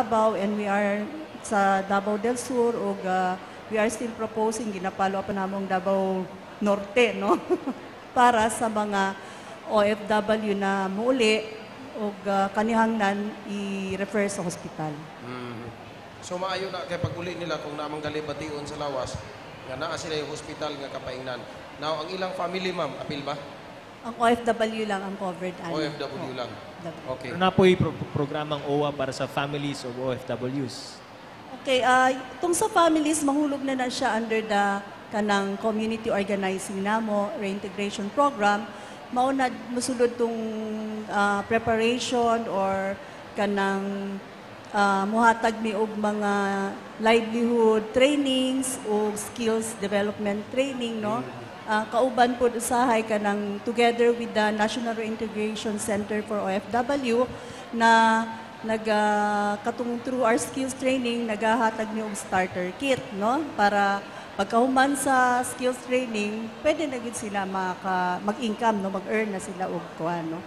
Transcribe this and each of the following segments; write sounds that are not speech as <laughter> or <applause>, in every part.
Davao and we are sa Davao del Sur ug ah, we are still proposing ginapalo pa namong Davao Norte no <laughs> para sa mga OFW na muli ug ah, kanihanglan i-refer sa hospital. Mhm. So maayo na kay pag-uli nila kung namang galibation sa lawas nga naa sila yung hospital nga kapaingnan. Now ang ilang family ma'am, apil ba? Ang OFW lang ang covered ano. OFW lang. OFW. Okay. Na po yung pro- programang OWA para sa families of OFWs. Okay, ah itong sa families, mahulog na na siya under the kanang community organizing namo, reintegration program. Mauna musulod tong ah, preparation or kanang ah, muhatag mi og mga livelihood trainings o skills development training no. Ah, kauban po usahay kanang together with the National Reintegration Center for OFW na nag katong through our skills training nagahatag ni og starter kit no? Para pagkahuman sa skills training pwede na gid sila maka mag-income no? Mag-earn na sila og kuan no?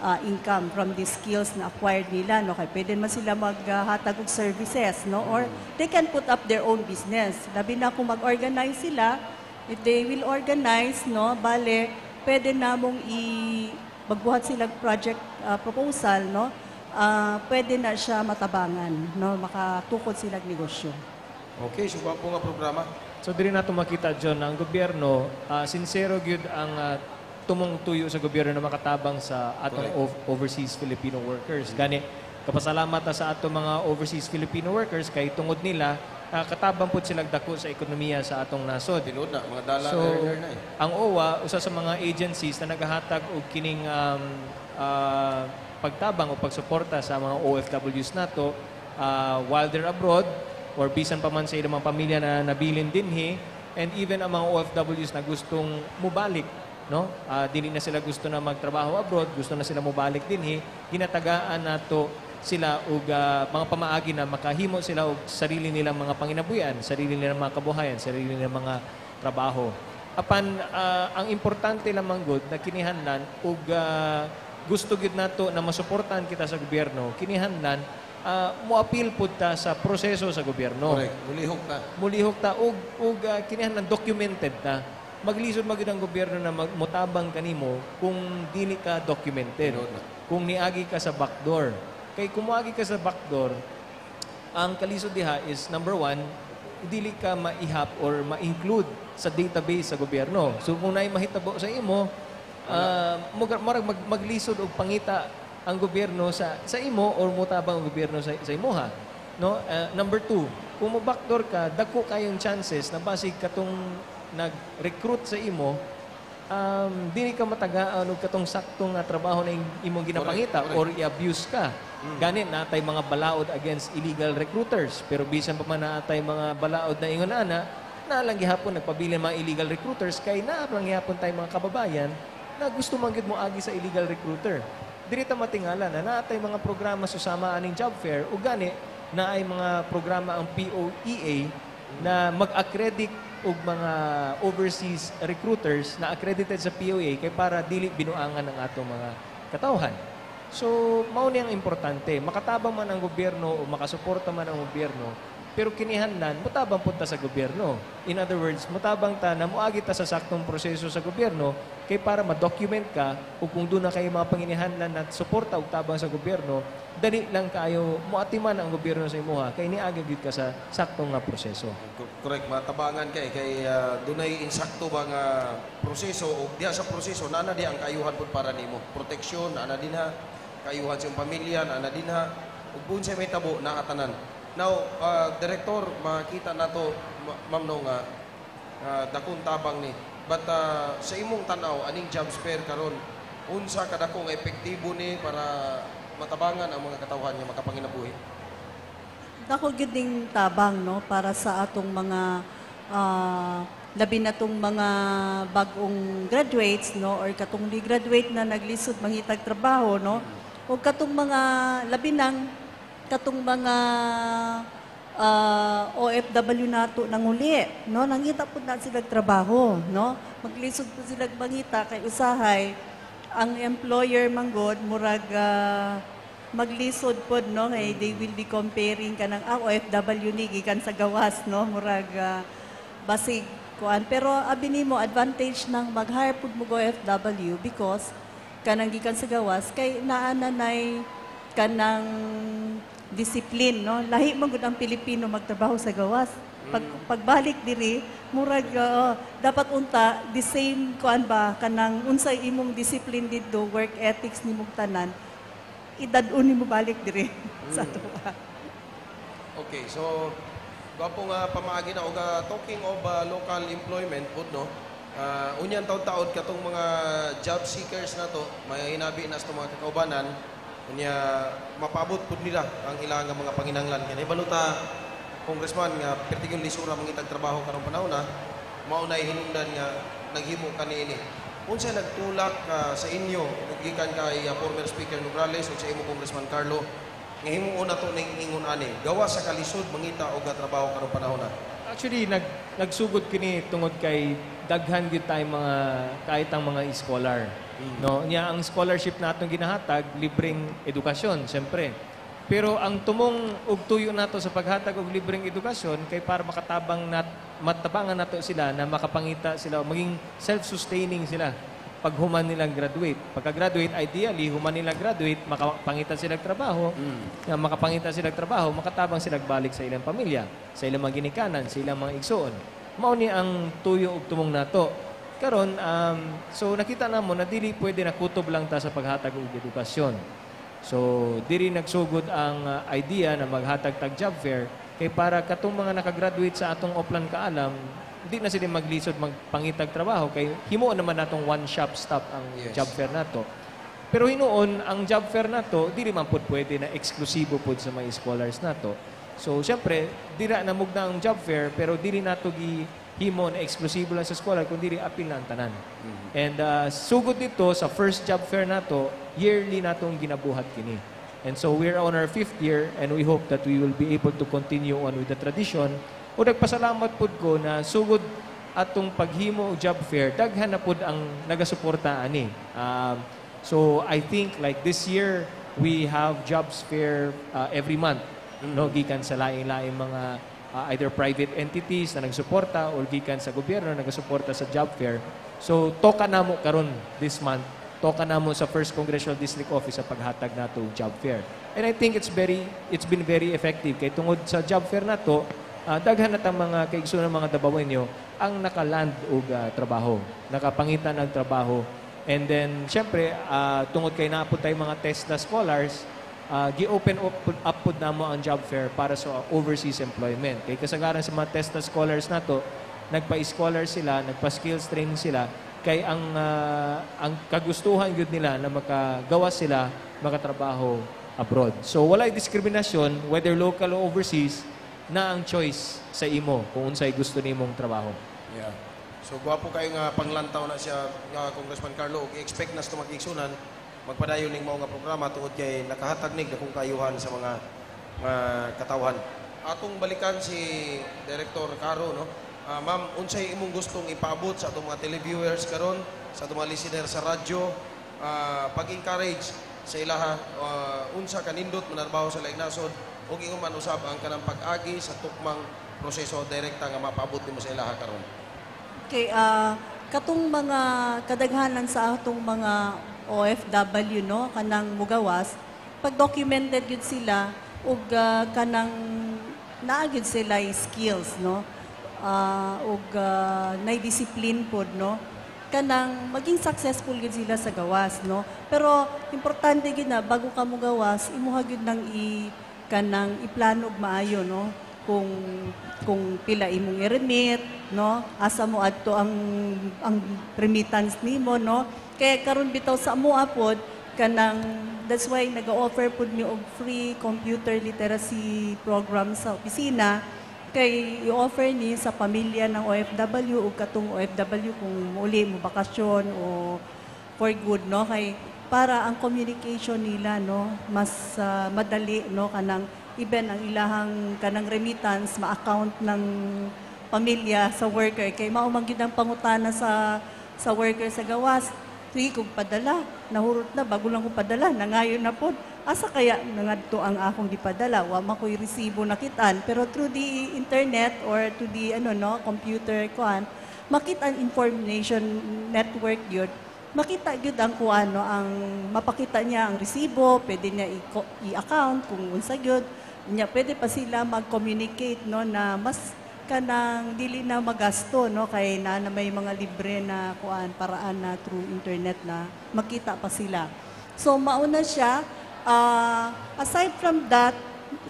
Ah, income from the skills na acquired nila no? Kay pwede man sila maghatag og services no? Or they can put up their own business. Labi na kung mag-organize sila if they will organize no bale pwede namong i magbuhat sila project ah, proposal no ah, pwede na siya matabangan no makatukod sila og negosyo Okay, so po nga programa. So diri nato makita John na ang gobyerno ah, sincero gyud ang ah, tumong tuyo sa gobyerno na makatabang sa atong ov- overseas Filipino workers. Gani kapasalamat ta sa ato mga overseas Filipino workers kay tungod nila ah, katabang pud sila dako sa ekonomiya sa atong nasod. Tinood na, mga dala So, earner na eh. ang OWA, usa sa mga agencies na naghahatag og kining um, ah, pagtabang o pagsuporta sa mga OFWs nato ah, while they're abroad or bisan pa man sa ilang mga pamilya na nabilin dinhi and even ang mga OFWs na gustong mubalik no Ah, dili na sila gusto na magtrabaho abroad gusto na sila mubalik dinhi ginatagaan nato sila og ah, mga pamaagi na makahimo sila og sarili nilang mga panginabuyan sarili nilang mga kabuhayan sarili nilang mga trabaho. Apan ah, ang importante lamang gud na kinihanlan ug ah, gusto gid nato na masuportahan kita sa gobyerno kinihanlan ah, moapil pud ta sa proseso sa gobyerno. Correct. Mulihok na. mulihok ta ug ug uh, kinahanglan documented ta. Maglisod magid ang gobyerno na mag- motabang kanimo kung dili ka documented kung niagi ka sa backdoor kay kung moagi ka sa backdoor ang kalisod diha is number one dili ka maihap or ma-include sa database sa gobyerno. So kung naay mahitabo sa imo uh, mag, maglisod og pangita ang gobyerno sa sa imo or mutabang ang gobyerno sa sa imuha no? Uh, number two kung mo backdoor ka dako kayong chances na basig katong nag-recruit sa imo um, dili ka matagaan og katong saktong nga trabaho na imong ginapangita Correct, or i-abuse ka. Ganit natay mga balaod against illegal recruiters. Pero bisan pa man natay mga balaod na ingon ana, na lang gihapon nagpabilin mga illegal recruiters kay naa lang gihapon tay mga kababayan na gusto man mo agi sa illegal recruiter. Diri ta matingala na natay mga programa susama aning job fair ug gani na ay mga programa ang POEA na mag-accredit og mga overseas recruiters na accredited sa POA kay para dili binuangan ang atong mga katawhan. So, mao ni ang importante. Makatabang man ang gobyerno o makasuporta man ang gobyerno, pero kinihanlan, mutabang punta sa gobyerno. In other words, mutabang ta na muagi ta sa saktong proseso sa gobyerno kay para ma-document ka o kung doon na kayo mga panginihanlan na suporta og tabang sa gobyerno, dali lang kayo muatiman ang gobyerno sa imuha kay niagi gyud ka sa saktong nga proseso. Correct, matabangan kay kay uh, dunay insakto ba nga proseso o diha sa proseso naa na di ang kayuhan pud para nimo. Proteksyon ana din ha, kayuhan sa pamilya ana din ha. Ug bunsay may tabo naa tanan. Now, uh, director, makita nato ma- ma'am no nga uh, dakong tabang ni. But uh, sa imong tanaw aning job fair karon unsa kadako nga epektibo ni para matabangan ang mga katawhan nga makapanginabuhi? Dako gyud ding tabang no para sa atong mga ah, labi na tong mga bagong graduates no or katong di graduate na naglisod mangitag trabaho no o katong mga labi nang katong mga ah, OFW nato nanguli no? Nangita pud na sila trabaho no? Maglisod pud sila mangita kay usahay. Ang employer manggod murag ah, maglisod pod no? Kay they will be comparing kanang ah, OFW ni gikan sa gawas no? Murag ah, basig kuan. Pero abi nimo advantage ng mag-hire pud mo OFW because kanang gikan sa gawas kay naa na nay kanang discipline no? Lahi man gud ang Pilipino magtrabaho sa gawas. Pag pagbalik diri murag ah, dapat unta the same kuan ba kanang unsay imong discipline didto work ethics nimong tanan idad-on nimo balik diri. <laughs> Sa tuwa Okay, so gwapo nga pamaagi na og ah, talking of ah, local employment pud no. Ah, unyan taon-taon katong mga job seekers na to, may hinabi na sa mga kakaubanan unya mapabot pud nila ang ilang mga panginahanglan kani baluta congressman nga pertigong lisura mangitag trabaho karong panahon na mao nay hinungdan nga naghimo kaniini unsa nagtulak ah, sa inyo gikan kay ah, former speaker Nograles ug sa imo congressman Carlo nga himuon na to ning ingon ani. Gawa sa kalisod mangita og trabaho karong panahon na Actually, nag, nagsugod kini tungod kay daghan gyud tay mga kahit ang mga scholar. No, niya ang scholarship natong ginahatag libreng edukasyon, siyempre. Pero ang tumong ug tuyo nato sa paghatag og libreng edukasyon kay para makatabang nat matabangan nato sila na makapangita sila maging self-sustaining sila pag human nilang graduate. Pagka-graduate, ideally, human nilang graduate, makapangitan silang trabaho, nga makapangitan silang trabaho, makatabang sila balik sa ilang pamilya, sa ilang mga ginikanan, sa ilang mga igsoon. Mao ni ang tuyo ug tumong nato. Karon, um, so nakita namo na dili pwede na kutob lang ta sa paghatag og edukasyon. So, diri nagsugod ang uh, idea na maghatag tag job fair kay para katong mga nakagraduate sa atong Oplan Kaalam, di na sila maglisod magpangitag trabaho kay himo naman natong one shop stop ang Yes. job fair nato. Pero hinuon ang job fair nato dili man pud pwede na eksklusibo pud sa mga scholars nato. So syempre dira na mugna ang job fair pero dili nato gi himo na eksklusibo lang sa scholar kundi dili apil na ang tanan. And uh, sugod dito sa first job fair nato, yearly natong ginabuhat kini. And so we're on our fifth year and we hope that we will be able to continue on with the tradition. O nagpasalamat pud ko na sugod atong paghimo job fair, daghan na pud ang nagasuporta ani. Um, so I think like this year we have jobs fair uh, every month. No gikan sa lain-lain mga uh, either private entities na nagsuporta or gikan sa gobyerno na nagsuporta sa job fair. So toka namo karon this month toka namo sa First Congressional District Office sa paghatag nato job fair. And I think it's very it's been very effective kay tungod sa job fair nato uh, daghan na tang mga kaigsunan mga dabawenyo ang nakaland og ah, trabaho, nakapangitan ng trabaho. And then syempre ah, tungod kay naapod tay mga TESDA scholars, uh, gi-open up, up pud namo ang job fair para sa overseas employment. Kay kasagaran sa mga TESDA scholars nato, nagpa-scholar sila, nagpa-skills training sila, kay ang ah, ang kagustuhan gyud nila na makagawa sila makatrabaho abroad. So walay diskriminasyon whether local or overseas na ang choice sa imo kung unsay gusto nimong trabaho. Yeah. So gwapo kayo nga panglantaw na siya nga Congressman Carlo ug expect nas to magigsunan magpadayon ning mao nga programa tungod kay nakahatag nig na kung kayuhan sa mga mga katawhan. Atong balikan si Director Caro no. Ah, ma'am, unsay imong gustong ipaabot sa atong mga televiewers karon, sa atong mga listener sa radyo, ah, pag-encourage sa ilaha ah, unsa kanindot manarbaho sa laing nasod ug ingon man usab ang kanang pag-agi sa tukmang proseso direkta nga mapaabot nimo sa ilaha karon. Okay, ah katong mga kadaghanan sa atong mga OFW no kanang mugawas pag documented gyud sila ug ah, kanang naa gyud sila skills no Ah, ug ah, nay discipline pod no kanang maging successful gyud sila sa gawas no. Pero importante gyud na bago ka mo gawas imuha gyud nang i kanang iplano og maayo no kung kung pila imong i-remit no? Asa mo adto ang ang remittance nimo no? Kaya karon bitaw sa amo pod kanang that's why nag-offer pud mi og free computer literacy program sa opisina. Kay i-offer ni sa pamilya ng OFW o katong OFW kung muli mo bakasyon o for good no? Kay para ang communication nila no? Mas ah, madali no? Kanang even ang ilahang kanang remittance ma-account ng pamilya sa worker. Kay mao man ang pangutana sa sa worker sa gawas. Sige kong padala, nahurot na, bago lang ko padala, nangayon na po. asa kaya nangadto ang akong gipadala? Wa man ko'y resibo nakitaan pero through the internet or to the ano no computer kuan makita ang information network yun. Makita gyud ang kuan no ang mapakita niya ang resibo pwede niya i-account kung unsa gyud niya pwede pa sila mag-communicate no na mas kanang dili na magasto no kay na, na may mga libre na kuan paraan na through internet na makita pa sila. So mauna siya ah, aside from that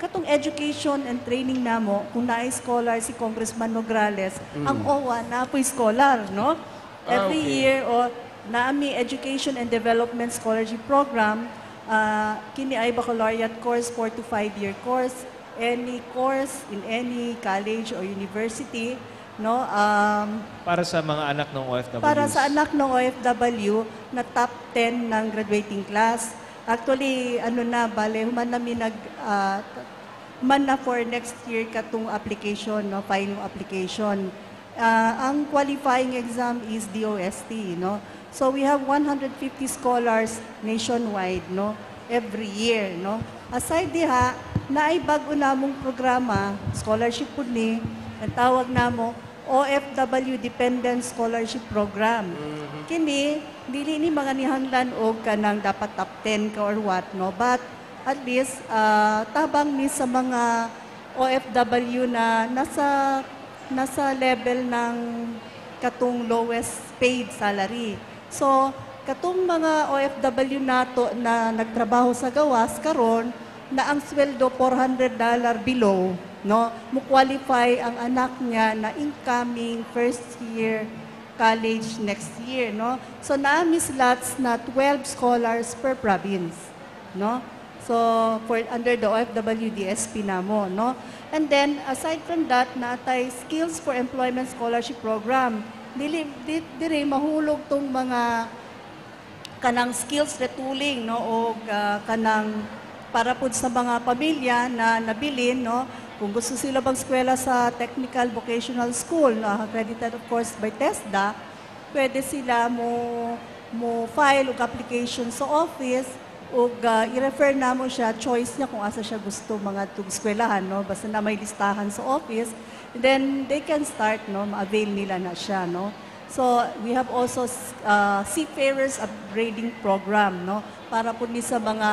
katong education and training namo kung naay scholar si Congressman Nograles ang OWA na po scholar no? Ah, every okay. year o naami education and development scholarship program ah, kini ay baccalaureate course 4 to 5 year course any course in any college or university no um, Para sa mga anak ng OFWs. para sa anak ng OFW na top 10 ng graduating class. Actually, ano na, bale, human namin nag, ah, t- human na for next year katong application, no, filing application. Ah, ang qualifying exam is DOST, no. So we have 150 scholars nationwide, no, every year, no. Aside diha, naay bago namong programa, scholarship pud ni, ang tawag namo OFW Dependent Scholarship Program. Kini dili ni mga nihanglan og kanang dapat top 10 ka or what no but at least ah, tabang ni sa mga OFW na nasa nasa level ng katong lowest paid salary. So katong mga OFW nato na nagtrabaho sa gawas karon na ang sweldo 400 dollar below no? Mo qualify ang anak niya na incoming first year college next year no? So naami slots na 12 scholars per province no so for under the OFW DSP namo no? And then aside from that natay skills for employment scholarship program. Dili di, mahulog tong mga kanang skills retooling no? O ah, kanang para pud sa mga pamilya na nabilin no? Kung gusto sila bang eskwela sa technical vocational school no? Accredited of course by TESDA pwede sila mo mo file og application sa office ug ah, i-refer namo siya choice niya kung asa siya gusto mga tug eskwelahan no? Basta na may listahan sa office then they can start no? Ma-avail nila na siya no? So we have also uh, seafarers upgrading program no? Para po ni sa mga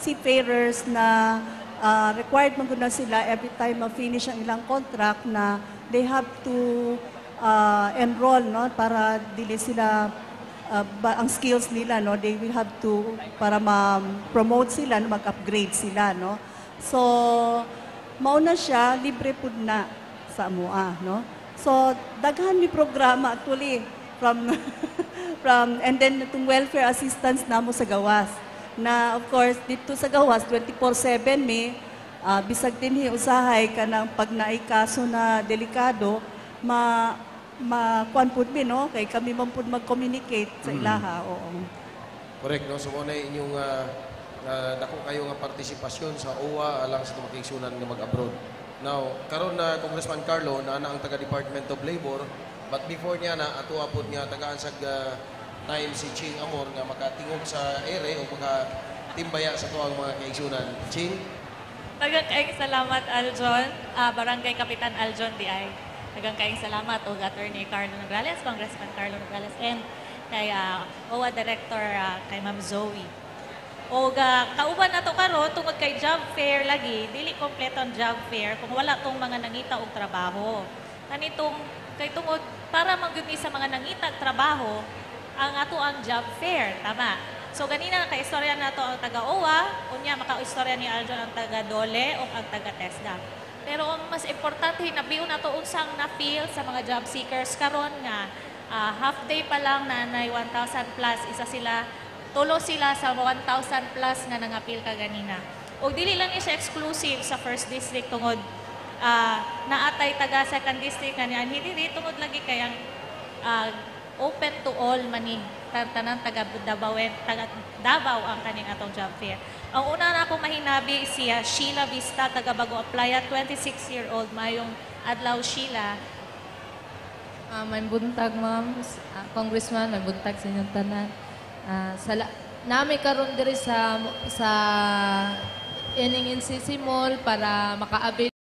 seafarers na uh, required man gud na sila every time ma-finish ang ilang contract na they have to uh, enroll no? Para dili sila uh, ang skills nila no they will have to para ma-promote sila no, mag-upgrade sila no. So mauna siya libre pud na sa amoa no. So daghan mi programa actually from <laughs> from and then itong welfare assistance namo sa gawas. Na of course dito sa gawas 24/7 mi ah, bisag dinhi usahay kanang pag naay kaso na delikado ma ma kuan pud mi no kay kami man pud mag-communicate sa ilaha oo Correct, no? So, muna inyong uh, uh, dako kayo nga partisipasyon sa OWA alang sa tumakigsunan nga mag-abroad. Now, karon na Congressman Carlo, na ang taga Department of Labor, but before niya na, ato apod niya tagaan sa uh, time si Ching Amor nga makatingog sa ere o makatimbaya sa tuwang mga kaigsunan. Ching? Tagang kaing salamat Aljon, ah, Barangay Kapitan Aljon DI. Tagang kaing salamat og Attorney Carlo Nograles, Congressman Carlo Nograles, and kay ah, OWA Director ah, kay Ma'am Zoe. Og ah, kauban na to karon tungod kay job fair lagi, dili kompleto ang job fair kung wala tong mga nangita og trabaho. Kanitong kay tungod para mangguni sa mga nangita og trabaho, ang ato ang job fair, tama. So ganina kay istorya nato ang taga OWA, unya maka-istorya ni Aljon ang taga Dole o ang taga TESDA. Pero ang mas importante nabiyo nato unsang na-feel sa mga job seekers. Karon nga ah, half day pa lang na nay 1,000 plus. Isa sila tulo sila sa 1,000 plus nga nangapil ka ganina. O dili lang siya exclusive sa first district tungod ah, naatay taga second district kanya hindi dili tungod lagi kay ang ah, open to all mani tan- tanan taga Davao taga Davao ang kaning atong job fair. Ang una na akong mahinabi siya Sheila Vista taga Bago Playa 26 year old mayong adlaw Sheila Ah, may buntag, ma'am. Ah, Congressman, may buntag sa inyong tanan. Ah, sala nami karon diri sa sa ining NCC Mall para maka-avail